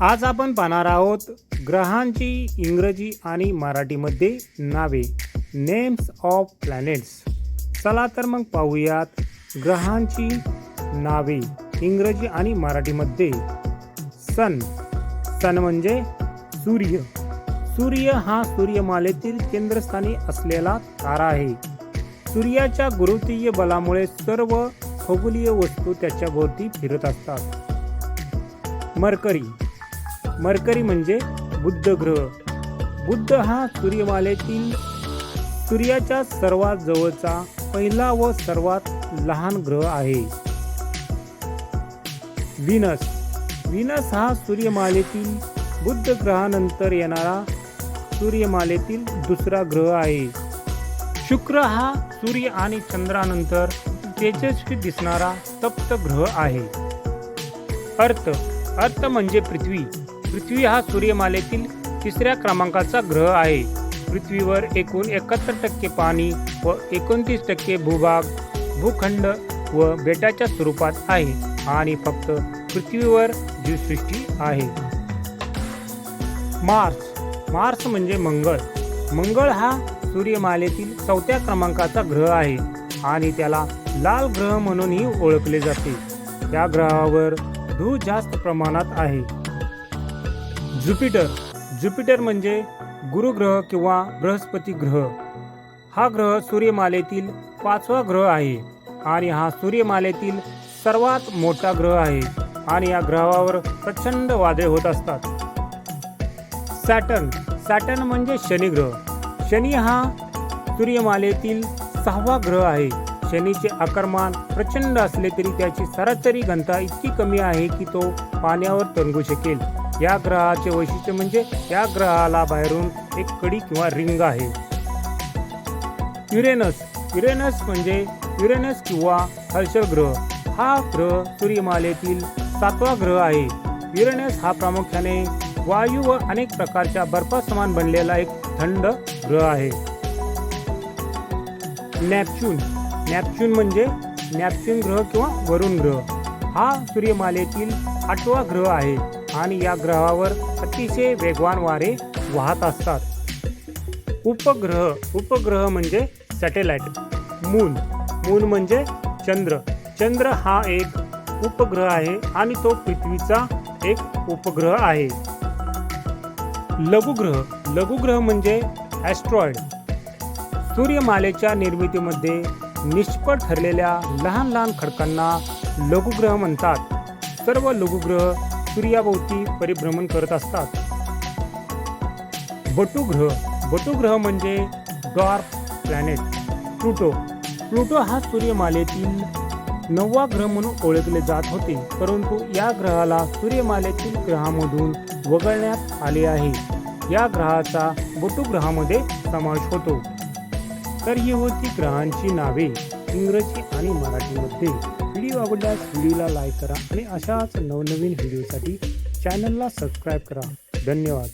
आज आपण पाहणार आहोत ग्रहांची इंग्रजी आणि मराठीमध्ये नावे नेम्स ऑफ प्लॅनेट्स चला तर मग पाहूयात ग्रहांची नावे इंग्रजी आणि मराठीमध्ये. सन. सन म्हणजे सूर्य. सूर्य हा सूर्यमालेतील केंद्रस्थानी असलेला तारा आहे. सूर्याच्या गुरुत्वीय बलामुळे सर्व खगोलीय वस्तू त्याच्या भोवती फिरत असतात. मरकरी. मरकरी म्हणजे बुद्ध ग्रह. बुद्ध हा सूर्यमालेतील सूर्याच्या सर्वात जवळचा पहिला व सर्वात लहान ग्रह आहे. विनस विनस हा सूर्यमालेतील बुद्ध ग्रहानंतर येणारा सूर्यमालेतील दुसरा ग्रह आहे. शुक्र हा सूर्य आणि चंद्रानंतर तेजस्वी दिसणारा तप्त ग्रह आहे. अर्थ. अर्थ म्हणजे पृथ्वी. पृथ्वी हा सूर्यमालेतील तिसऱ्या क्रमांकाचा ग्रह आहे. पृथ्वीवर एकूण एकाहत्तर टक्के पाणी व एकोणतीस टक्के भूभाग भूखंड व बेटाच्या स्वरूपात आहे आणि फक्त पृथ्वीवर जीवसृष्टी आहे. मार्स. मार्स म्हणजे मंगळ. मंगळ हा सूर्यमालेतील चौथ्या क्रमांकाचा ग्रह आहे आणि त्याला लाल ग्रह म्हणूनही ओळखले जाते. त्या ग्रहावर धूळ जास्त प्रमाणात आहे. ज्युपिटर. ज्युपिटर म्हणजे गुरुग्रह किंवा बृहस्पती ग्रह. हा ग्रह सूर्यमालेतील पाचवा ग्रह आहे आणि हा सूर्यमालेतील सर्वात मोठा ग्रह आहे आणि या ग्रहावर प्रचंड वादळे होत असतात. सॅटर्न. सॅटर्न म्हणजे शनिग्रह शनी हा सूर्यमालेतील सहावा ग्रह आहे. शनीचे आकारमान प्रचंड असले तरी त्याची सरासरी घनता इतकी कमी आहे की तो पाण्यावर तरंगू शकेल. या ग्रहाचे वैशिष्ट्य म्हणजे या ग्रहाला बाहेरून एक कडी किंवा रिंग आहे. युरेनस. युरेनस म्हणजे युरेनस किंवा हर्षल ग्रह. हा ग्रह सूर्यमालेतील सातवा ग्रह आहे. युरेनस हा प्रामुख्याने वायू व अनेक प्रकारच्या बर्फासमान बनलेला एक थंड ग्रह आहे. नॅपच्यून. नॅपच्यून म्हणजे नॅपच्यून ग्रह किंवा वरुण ग्रह. हा सूर्यमालेतील आठवा ग्रह आहे. आणि या ग्रहावर अतिशय वेगवान वारे वाहत असतात. उपग्रह उपग्रह म्हणजे सॅटेलाइट. मून मून म्हणजे चंद्र. चंद्र हा एक उपग्रह आहे आणि तो पृथ्वीचा एक उपग्रह आहे. लघुग्रह लघुग्रह म्हणजे ॲस्ट्रॉइड सूर्यमालेच्या निर्मितीमध्ये निष्फळ ठरलेल्या लहान लहान खडकांना लघुग्रह म्हणतात. सर्व लघुग्रह सूर्याभोवती परिभ्रमण करत असतात. बटुग्रह बटुग्रह म्हणजे डॉर्क प्लॅनेट प्लुटो. प्लुटो हा सूर्यमालेतील नववा ग्रह म्हणून ओळखले जात होते परंतु या ग्रहाला सूर्यमालेतील ग्रहामधून वगळण्यात आले आहे. या ग्रहाचा बटू ग्रहामध्ये समावेश होतो. तर ही होती ग्रहांची नावे इंग्रजी आणि मराठीमध्ये. व्हिडिओ आवडल्यास व्हिडिओला लाईक करा आणि अशाच नवनवीन व्हिडिओसाठी चॅनलला सबस्क्राईब करा. धन्यवाद.